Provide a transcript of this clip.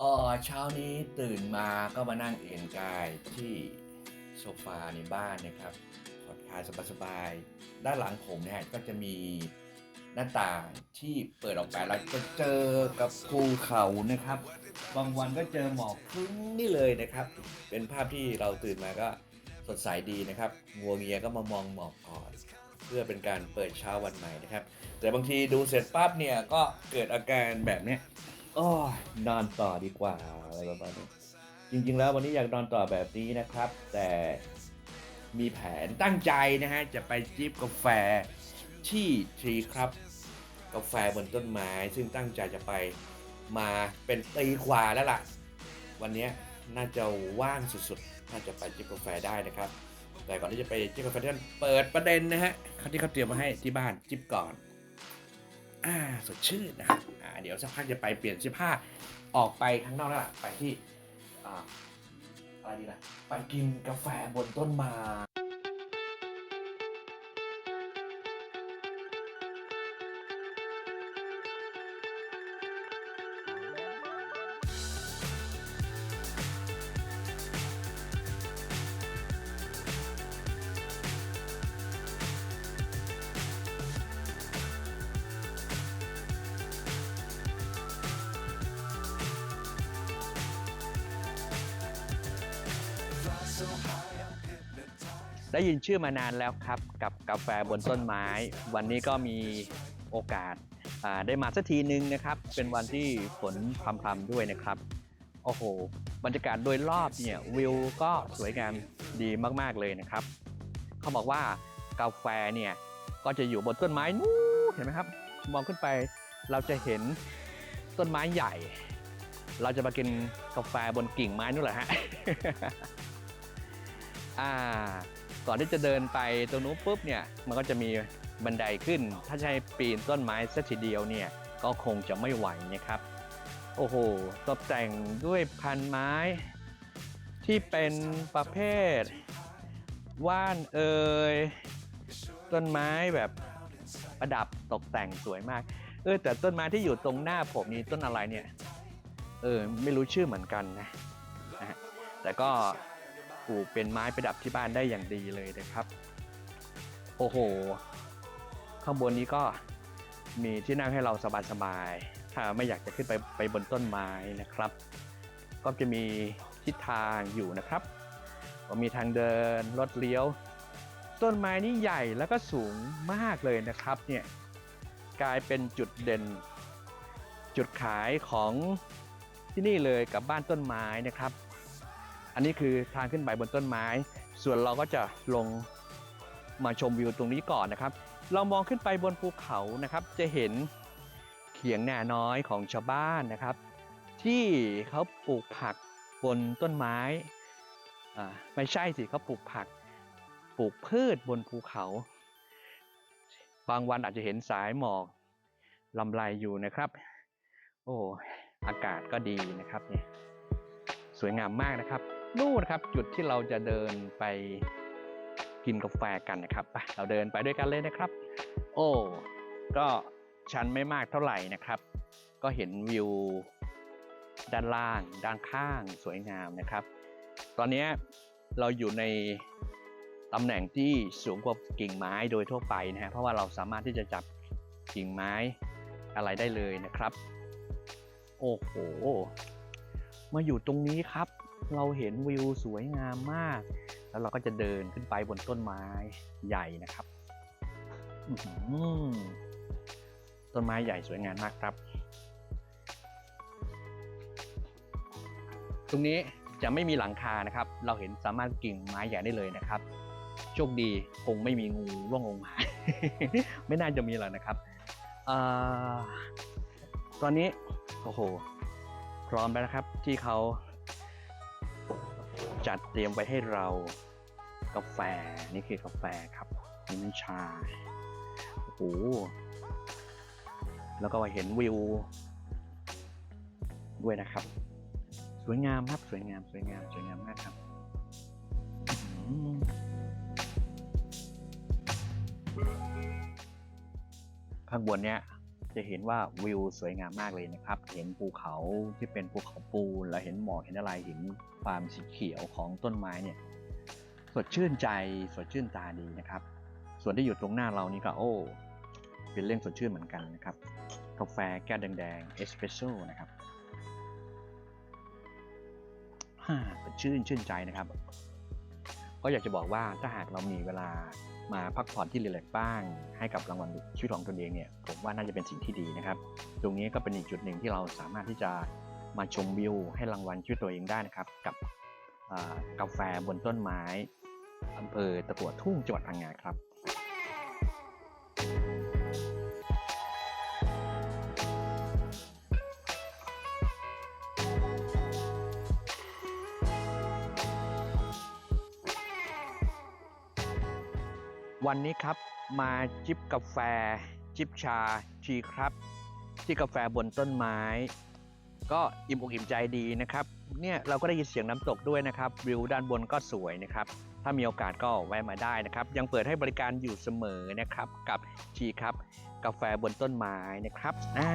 เออเช้านี้ตื่นมาก็มานั่งเอนกายที่โซฟาในบ้านนะครับผ่อนคลายสบายๆด้านหลังผมเนี่ยก็จะมีหน้าต่างที่เปิดออกไปแล้วจะเจอกับภูเขานะครับ บางวันก็เจอหมอกครึ้งนี่เลยนะครับ เป็นภาพที่เราตื่นมาก็สดใสดีนะครับงัวเงียก็มามองหมอกก่อน เพื่อเป็นการเปิดเช้าวันใหม่นะครับ แต่บางทีดูเสร็จปั๊บเนี่ยก็เกิดอาการแบบเนี้ย อ้ยนอนต่อดีกว่าอะไรประมาณนี้จริง ๆ แล้ววันนี้อยากนอนต่อแบบนี้นะครับ แต่มีแผนตั้งใจนะฮะ จะไปจิบกาแฟที่ทรีครับ กาแฟบนต้นไม้ ซึ่งตั้งใจจะไปมาเป็นปีกว่าแล้วล่ะ วันนี้น่าจะว่างสุดๆ น่าจะไปจิบกาแฟได้นะครับ แต่ก่อนที่จะไปจิบกาแฟท่านเปิดประเด็นนะฮะที่เขาเตรียมมาให้ที่บ้านจิบก่อน อ่าสดชื่นนะครับอ่าเดี๋ยวสักพักจะไปเปลี่ยนเสื้อผ้าออกไปข้างนอกแล้วล่ะไปที่อ่าอะไรดีนะไปกินกาแฟบนต้นไม้ ได้ยินชื่อมานานแล้วครับ กับกาแฟบนต้นไม้ วันนี้ก็มีโอกาสได้มาสักทีนึงนะครับ เป็นวันที่ฝนพรำๆด้วยนะครับ โอ้โห บรรยากาศโดยรอบเนี่ยวิวก็สวยงามดีมากๆเลยนะครับ เขาบอกว่ากาแฟเนี่ยก็จะอยู่บนต้นไม้นู้เห็นไหมครับ มองขึ้นไปเราจะเห็นต้นไม้ใหญ่ เราจะมากินกาแฟบนกิ่งไม้นู่นแหละฮะ อ่า ก่อนที่จะเดินไปตรงนู้นปุ๊บเนี่ยมันก็จะมีบันไดขึ้น ถ้าใช้ปีนต้นไม้สักทีเดียวเนี่ยก็คงจะไม่ไหวนะครับ โอ้โหตกแต่งด้วยพันไม้ ที่เป็นประเภท ว่านเอ่ยต้นไม้แบบประดับตกแต่งสวยมาก เออแต่ต้นไม้ที่อยู่ตรงหน้าผมนี่ต้นอะไรเนี่ย เออไม่รู้ชื่อเหมือนกันนะนะแต่ก็ ปลูกเป็นไม้ประดับที่บ้านได้อย่างดีเลยนะครับ โอ้โห ข้างบนนี้ก็มีที่นั่งให้เราสบายๆถ้าไม่อยากจะขึ้นไปไปบนต้นไม้นะครับ ก็จะมีทิศทางอยู่นะครับ ก็มีทางเดินรถเลี้ยว ต้นไม้นี่ใหญ่แล้วก็สูงมากเลยนะครับเนี่ยกลายเป็นจุดเด่น จุดขายของที่นี่เลยกับบ้านต้นไม้นะครับ อันนี้คือทางขึ้นไปบนต้นไม้ ส่วนเราก็จะลงมาชมวิวตรงนี้ก่อนนะครับ เรามองขึ้นไปบนภูเขานะครับ จะเห็นเขียงนาน้อยของชาวบ้านนะครับ ที่เขาปลูกผักบนต้นไม้อ่าไม่ใช่สิเขาปลูกผัก ปลูกพืชบนภูเขา บางวันอาจจะเห็นสายหมอกลำไรอยู่นะครับ โอ้อากาศก็ดีนะครับเนี่ย สวยงามมากนะครับนู่นครับจุดที่เราจะเดินไปกินกาแฟกันนะครับไปเราเดินไปด้วยกันเลยนะครับ โอ้ก็ชั้นไม่มากเท่าไหร่นะครับ ก็เห็นวิวด้านล่าง ด้านข้างสวยงามนะครับ ตอนนี้เราอยู่ในตำแหน่งที่สูงกว่ากิ่งไม้โดยทั่วไปนะฮะเพราะว่าเราสามารถที่จะจับกิ่งไม้อะไรได้เลยนะครับ โอ้โห มาอยู่ตรงนี้ครับ เราเห็นวิวสวยงามมาก แล้วเราก็จะเดินขึ้นไปบนต้นไม้ใหญ่นะครับต้นไม้ใหญ่สวยงามมากครับ ตรงนี้จะไม่มีหลังคานะครับ เราเห็นสามารถกิ่งไม้ใหญ่ได้เลยนะครับ โชคดีคงไม่มีงูร่วงลงมา ไม่น่าจะมีหรอกนะครับอตอนนี้ โอ้โห ร้อมแล้วนะครับที่เขาจัดเตรียมไว้ให้เรากาแฟนี่คือกาแฟครับนี่น้ำชาโอ้โหแล้วก็เห็นวิว ด้วยนะครับ สวยงามครับสวยงาม สวยงาม สวยงามมากครับข้างบนเนี้ย จะเห็นว่าวิวสวยงามมากเลยนะครับ เห็นภูเขาที่เป็นภูเขาปูนแล้วเห็นหมอกเห็นอะไรเห็นความสีเขียวของต้นไม้เนี่ยสดชื่นใจสดชื่นตาดีนะครับ ส่วนที่อยู่ตรงหน้าเรานี่ก็โอ้เป็นเรื่องสดชื่นเหมือนกันนะครับกาแฟแก้วแดงๆเอสเปรสโซ่นะครับฮ่าสดชื่นชื่นใจนะครับ ก็อยากจะบอกว่าถ้าหากเรามีเวลา มาพักผ่อนที่รีแลกซ์บ้าง ให้กับรางวัลชีวิตของตนเองเนี่ยผมว่าน่าจะเป็นสิ่งที่ดีนะครับ ตรงนี้ก็เป็นอีกจุดหนึ่งที่เราสามารถที่จะมาชมวิวให้รางวัลชีวิตตัวเองได้นะครับ กับกาแฟบนต้นไม้อำเภอตะกัวทุ่งจังหวัดพังงาครับ วันนี้ครับมาจิบกาแฟ จิบชาชีครับ ที่กาแฟบนต้นไม้ ก็อิ่มอกอิ่มใจดีนะครับ เนี่ยเราก็ได้ยินเสียงน้ำตกด้วยนะครับวิวด้านบนก็สวยนะครับ ถ้ามีโอกาสก็แวะมาได้นะครับ ยังเปิดให้บริการอยู่เสมอนะครับกับชีครับ กาแฟบนต้นไม้นะครับอ่า